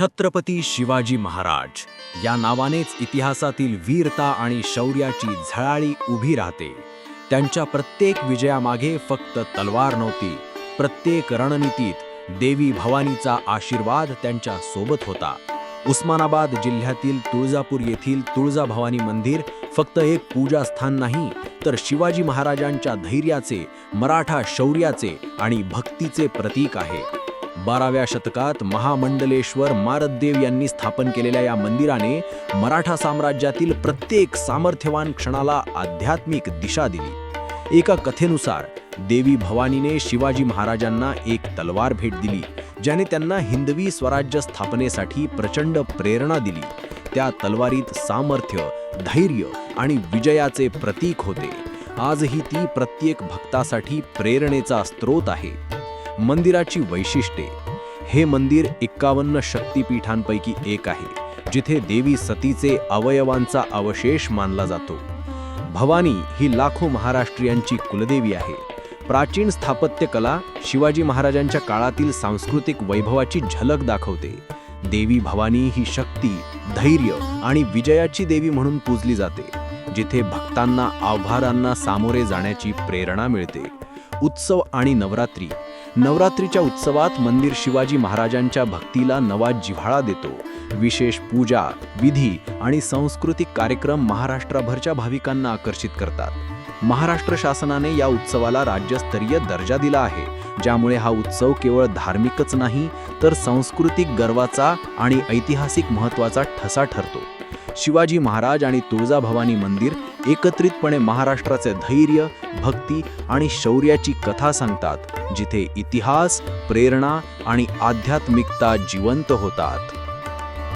छत्रपती शिवाजी महाराज. या नावानेच इतिहासातील वीरता आणि शौर्याची झळाळी उभी राहते. त्यांच्या प्रत्येक विजयामागे फक्त तलवार नव्हती प्रत्येक रणनीतीत देवी भवानीचा आशीर्वाद त्यांच्यासोबत होता. उस्मानाबाद जिल्ह्यातील तुळजापूर येथील तुळजाभवानी मंदिर फक्त एक पूजास्थान नाही तर शिवाजी महाराजांच्या धैर्याचे मराठा शौर्याचे आणि भक्तीचे प्रतीक आहे. बाराव्या शतकात महामंडलेश्वर मारद्देव यांनी स्थापन केलेल्या या मंदिराने मराठा साम्राज्यातील प्रत्येक सामर्थ्यवान क्षणाला आध्यात्मिक दिशा दिली. एका कथेनुसार देवी भवानीने शिवाजी महाराजांना एक तलवार भेट दिली ज्याने त्यांना हिंदवी स्वराज्य स्थापनेसाठी प्रचंड प्रेरणा दिली. त्या तलवारीत सामर्थ्य धैर्य आणि विजयाचे प्रतीक होते. आजही ती प्रत्येक भक्तासाठी प्रेरणेचा स्रोत आहे. मंदिराची वैशिष्ट्ये. हे मंदिर एक्कावन्न शक्तिपीठांपैकी एक आहे जिथे देवी सतीचे अवयवांचा अवशेष मानला जातो. भवानी ही लाखो महाराष्ट्रीयांची कुलदेवी आहे. प्राचीन स्थापत्यकला शिवाजी महाराजांच्या काळातील सांस्कृतिक वैभवाची झलक दाखवते. देवी भवानी ही शक्ती धैर्य आणि विजयाची देवी म्हणून पूजली जाते जिथे भक्तांना आव्हारांना सामोरे जाण्याची प्रेरणा मिळते. उत्सव आणि नवरात्री नवरात्रीच्या उत्सवात मंदिर शिवाजी महाराजांच्या भक्तीला नवा जिव्हाळा देतो. विशेष पूजा विधी आणि सांस्कृतिक कार्यक्रम महाराष्ट्राभरच्या भाविकांना आकर्षित करतात. महाराष्ट्र शासनाने या उत्सवाला राज्यस्तरीय दर्जा दिला आहे. ज्यामुळे हा उत्सव केवळ धार्मिकच नाही तर सांस्कृतिक गर्वाचा आणि ऐतिहासिक महत्त्वाचा ठसा ठरतो. शिवाजी महाराज आणि तुळजाभवानी मंदिर एकत्रितपणे महाराष्ट्राचे धैर्य भक्ती आणि शौर्याची कथा सांगतात जिथे इतिहास प्रेरणा आणि आध्यात्मिकता जिवंत होतात.